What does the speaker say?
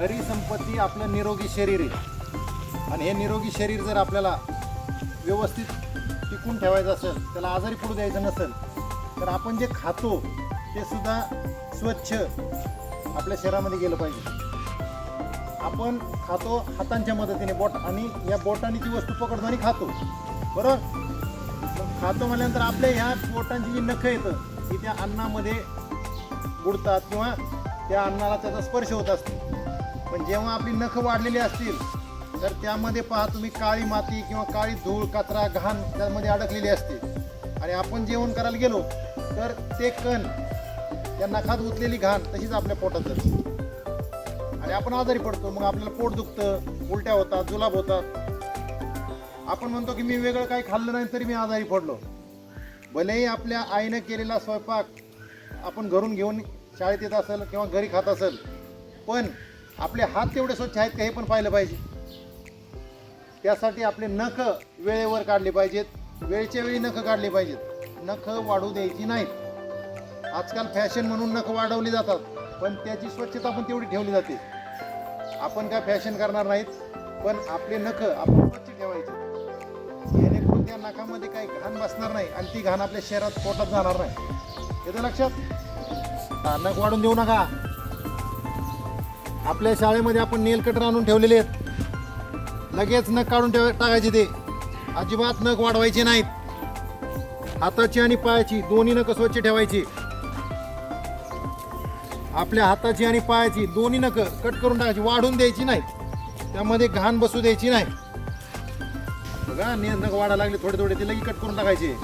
खरी संपत्ती आपलं निरोगी शरीर आहे. आणि हे निरोगी शरीर जर आपल्याला व्यवस्थित टिकून ठेवायचं असेल त्याला आजारी पडू द्यायचं नसेल तर आपण जे खातो ते सुद्धा स्वच्छ आपल्या शरीरामध्ये गेलं पाहिजे. आपण खातो हातांच्या मदतीने बोट आणि या बोटाने ती वस्तू पकडतो आणि खातो. बरोबर? खातो म्हटल्यानंतर आपल्या ह्या बोटांची जी नखं येतं ती त्या अन्नामध्ये बुडतात किंवा त्या अन्नाला त्याचा स्पर्श होत असतो. पण जेव्हा आपली नखं वाढलेली असतील तर त्यामध्ये पहा तुम्ही काळी माती किंवा काळी धूळ कचरा घाण त्यामध्ये अडकलेली असते आणि आपण जेवण करायला गेलो तर ते कण त्या नखात उतलेली घाण तशीच आपल्या पोटात जाते. आणि आपण आजारी पडतो मग आपल्याला पोट दुखतं उलट्या होतात जुलाब होतात. आपण म्हणतो की मी वेगळं काही खाल्लं नाही तरी मी आजारी पडलो. भलेही आपल्या आईनं केलेला स्वयंपाक आपण घरून घेऊन शाळेत येत असेल किंवा घरी खात असेल पण आपले हात तेवढे स्वच्छ आहेत का हे पण पाहिलं पाहिजे. त्यासाठी आपले नख वेळेवर काढले पाहिजेत. वेळच्या वेळी नख काढले पाहिजेत. नख वाढू द्यायची नाहीत आजकाल फॅशन म्हणून नख वाढवली जातात पण त्याची स्वच्छता पण तेवढी ठेवली जाते. आपण काय फॅशन करणार नाहीत पण आपले नख आपण स्वच्छ ठेवायचे. जेणेकरून त्या नखामध्ये काही घाण बसणार नाही आणि ती घाण आपल्या शरीरात पोटात जाणार नाही. येतं लक्षात? नख वाढून देऊ नका. आपल्या शाळेमध्ये आपण नेल कटर आणून ठेवलेले आहेत. लगेच नख काढून ठेव टाकायचे ते. अजिबात नख वाढवायचे नाहीत. हाताची आणि पायाची दोन्ही नख स्वच्छ ठेवायची. आपल्या हाताची आणि पायाची दोन्ही नख कट करून टाकायची. वाढून द्यायची नाही. त्यामध्ये घाण बसू द्यायची नाही. बघा नख वाढायला लागले थोडे थोडे ते लगेच कट करून टाकायचे.